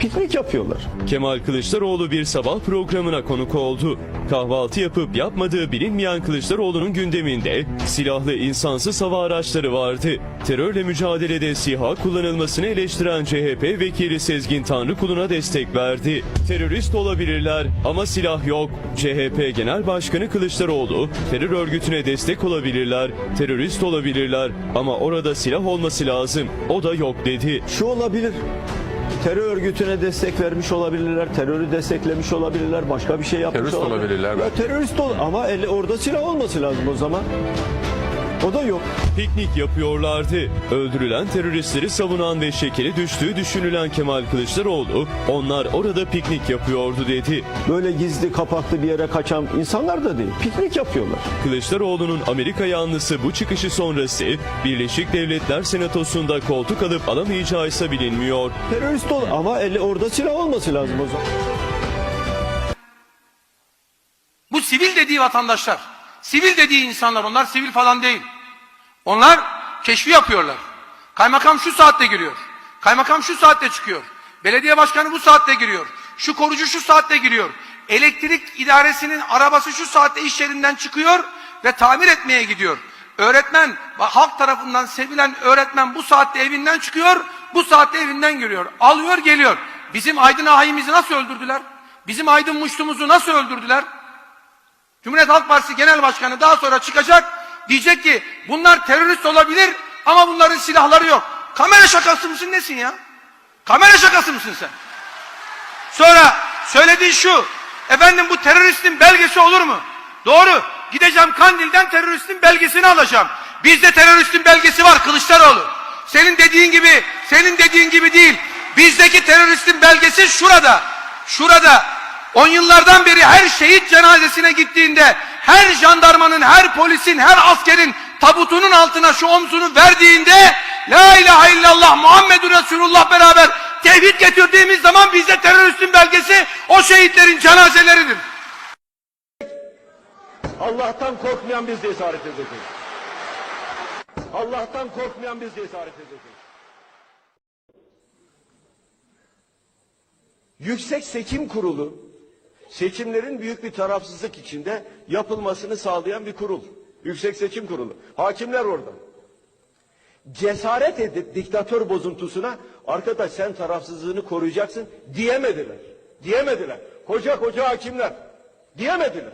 Piknik yapıyorlar. Kemal Kılıçdaroğlu bir sabah programına konuk oldu. Kahvaltı yapıp yapmadığı bilinmeyen Kılıçdaroğlu'nun gündeminde silahlı insansız hava araçları vardı. Terörle mücadelede SİHA kullanılmasını eleştiren CHP vekili Sezgin Tanrıkulu'na destek verdi. Terörist olabilirler ama silah yok. CHP Genel Başkanı Kılıçdaroğlu terör örgütüne destek olabilirler, terörist olabilirler ama orada silah olması lazım. O da yok dedi. Şu olabilir. Terör örgütüne destek vermiş olabilirler, terörü desteklemiş olabilirler, başka bir şey yapmış Terörist olabilirler Ya belki. terörist ol ama ele, orada silah olması lazım o zaman. O da yok. Piknik yapıyorlardı. Öldürülen teröristleri savunan ve şekeri düştüğü düşünülen Kemal Kılıçdaroğlu, onlar orada piknik yapıyordu dedi. Böyle gizli kapaklı bir yere kaçan insanlar da değil. Piknik yapıyorlar. Kılıçdaroğlu'nun Amerika yanlısı bu çıkışı sonrası Birleşik Devletler Senatosu'nda koltuk alıp alamayacağı ise bilinmiyor. Terörist ol ama ele, orada silah olması lazım o zaman. Bu sivil dediği vatandaşlar, sivil dediği insanlar onlar sivil falan değil. Onlar keşfi yapıyorlar. Kaymakam şu saatte giriyor. Kaymakam şu saatte çıkıyor. Belediye başkanı bu saatte giriyor. Şu korucu şu saatte giriyor. Elektrik idaresinin arabası şu saatte iş yerinden çıkıyor ve tamir etmeye gidiyor. Öğretmen, halk tarafından sevilen öğretmen bu saatte evinden çıkıyor, bu saatte evinden giriyor. Alıyor geliyor. Bizim Aydın Ahim'izi nasıl öldürdüler? Bizim Aydın Muşlu'muzu nasıl öldürdüler? Cumhuriyet Halk Partisi Genel Başkanı daha sonra çıkacak diyecek ki bunlar terörist olabilir ama bunların silahları yok. Kamera şakası mısın nesin ya? Kamera şakası mısın sen? Sonra söylediği şu efendim bu teröristin belgesi olur mu? Doğru gideceğim Kandil'den teröristin belgesini alacağım. Bizde teröristin belgesi var Kılıçdaroğlu. Senin dediğin gibi senin dediğin gibi değil. Bizdeki teröristin belgesi şurada. Şurada On yıllardan beri her şehit cenazesine gittiğinde her jandarmanın, her polisin, her askerin tabutunun altına şu omzunu verdiğinde La ilahe illallah Muhammedur Resulullah beraber tevhid getirdiğimiz zaman bizde teröristin belgesi o şehitlerin cenazeleridir. Allah'tan korkmayan biz cesaret edeceğiz. Allah'tan korkmayan biz cesaret edeceğiz. Yüksek Seçim Kurulu seçimlerin büyük bir tarafsızlık içinde yapılmasını sağlayan bir kurul. Yüksek Seçim Kurulu. Hakimler orada. Cesaret edip diktatör bozuntusuna arkadaş sen tarafsızlığını koruyacaksın diyemediler. Diyemediler. Koca koca hakimler diyemediler.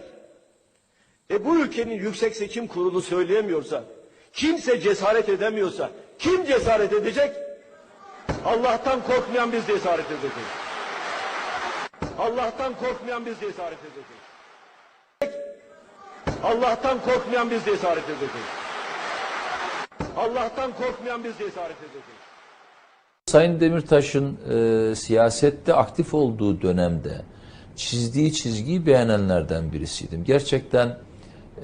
E bu ülkenin Yüksek Seçim Kurulu söyleyemiyorsa, kimse cesaret edemiyorsa, kim cesaret edecek? Allah'tan korkmayan biz cesaret edeceğiz. Allah'tan korkmayan biz cesaret edeceğiz. Allah'tan korkmayan biz cesaret edeceğiz. Allah'tan korkmayan biz cesaret edeceğiz. Sayın Demirtaş'ın e, siyasette aktif olduğu dönemde çizdiği çizgiyi beğenenlerden birisiydim. Gerçekten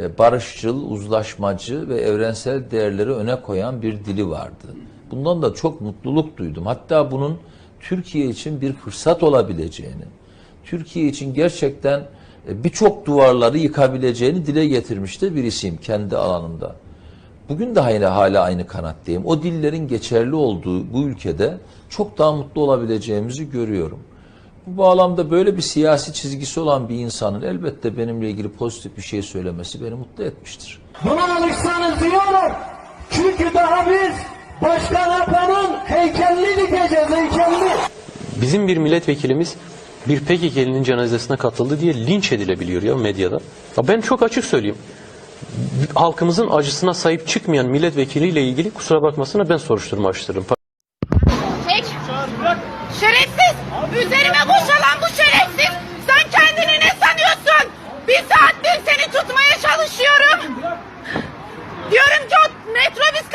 e, barışçıl, uzlaşmacı ve evrensel değerleri öne koyan bir dili vardı. Bundan da çok mutluluk duydum. Hatta bunun Türkiye için bir fırsat olabileceğini, Türkiye için gerçekten e, birçok duvarları yıkabileceğini dile getirmiş de birisiyim kendi alanımda. Bugün de hala, hala aynı kanattayım. O dillerin geçerli olduğu bu ülkede çok daha mutlu olabileceğimizi görüyorum. Bu bağlamda böyle bir siyasi çizgisi olan bir insanın elbette benimle ilgili pozitif bir şey söylemesi beni mutlu etmiştir. Buna alışsanız iyi olur. Çünkü daha biz Başkan Apo'nun heykelini dikeceğiz heykelini. Bizim bir milletvekilimiz bir PKK'linin cenazesine katıldı diye linç edilebiliyor ya medyada. Ya ben çok açık söyleyeyim. Halkımızın acısına sahip çıkmayan milletvekiliyle ilgili kusura bakmasına ben soruşturma açtırırım. Çek. Şerefsiz. Üzerime boşalan bu şerefsiz. Sen kendini ne sanıyorsun? Bir saattir seni tutmaya çalışıyorum. Diyorum ki o metrobüs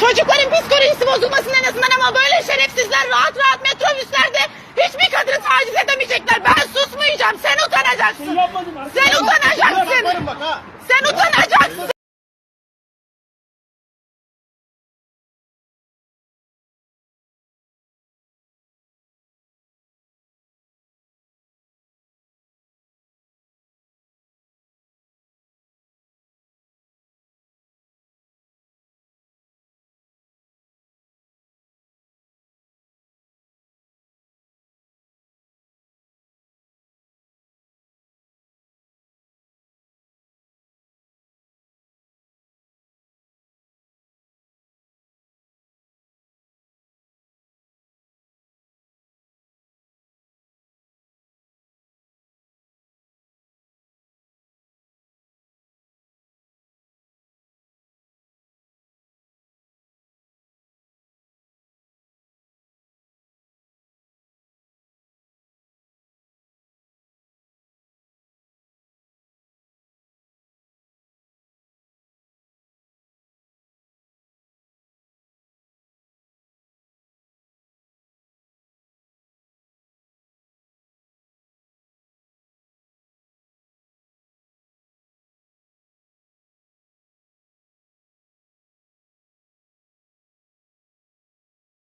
Çocukların psikolojisi bozulmasın en azından ama böyle şerefsizler rahat rahat metrobüslerde hiçbir kadını taciz edemeyecekler. Ben susmayacağım. Sen utanacaksın. Sen utanacaksın. Sen utanacaksın.